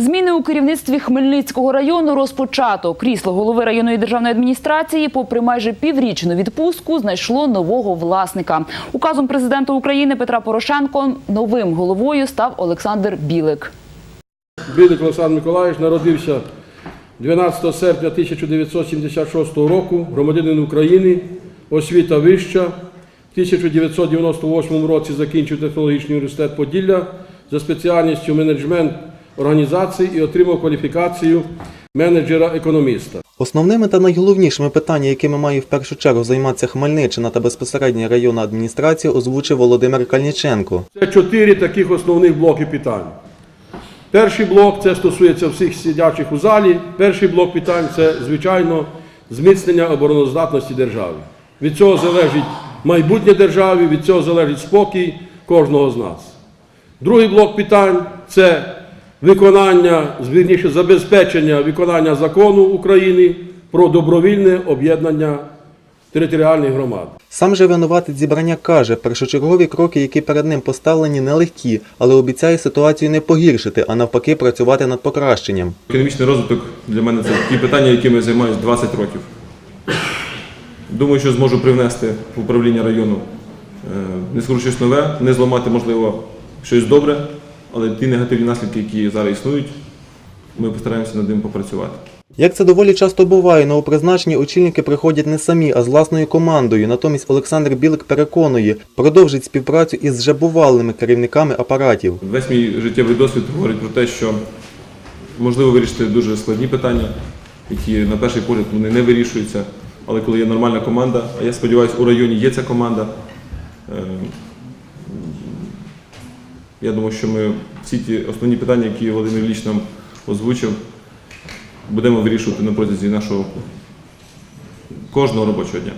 Зміни у керівництві Хмельницького району розпочато. Крісло голови районної державної адміністрації, попри майже піврічну відпустку, знайшло нового власника. Указом президента України Петра Порошенко новим головою став Олександр Білик. Білик Олександр Миколаївич народився 12 серпня 1976 року, громадянин України, освіта вища. В 1998 році закінчив технологічний університет Поділля за спеціальністю менеджмент організацій і отримав кваліфікацію менеджера-економіста. Основними та найголовнішими питаннями, якими має в першу чергу займатися Хмельниччина та безпосередньо районна адміністрація, озвучив Володимир Кальніченко. Це чотири таких основних блоки питань. Перший блок це стосується всіх сидячих у залі. Перший блок питань це, звичайно, зміцнення обороноздатності держави. Від цього залежить майбутнє держави, від цього залежить спокій кожного з нас. Другий блок питань це виконання, звірніше, забезпечення виконання закону України про добровільне об'єднання територіальних громад. Сам же винуватець зібрання каже, першочергові кроки, які перед ним поставлені, нелегкі, але обіцяє ситуацію не погіршити, а навпаки працювати над покращенням. Економічний розвиток для мене це ті питання, якими я займаюся 20 років. Думаю, що зможу привнести в управління району е, не скажу щось нове, не зламати, можливо, щось добре, але ті негативні наслідки, які зараз існують, ми постараємося над ним попрацювати. Як це доволі часто буває, новопризначені очільники приходять не самі, а з власною командою. Натомість Олександр Білик переконує, продовжить співпрацю із вже бувалими керівниками апаратів. Весь мій життєвий досвід говорить про те, що можливо вирішити дуже складні питання, які на перший погляд вони не вирішуються. Але коли є нормальна команда, а я сподіваюся, у районі є ця команда. Я думаю, що ми всі ті основні питання, які Володимир Ілліч нам озвучив, будемо вирішувати на протязі нашого кожного робочого дня.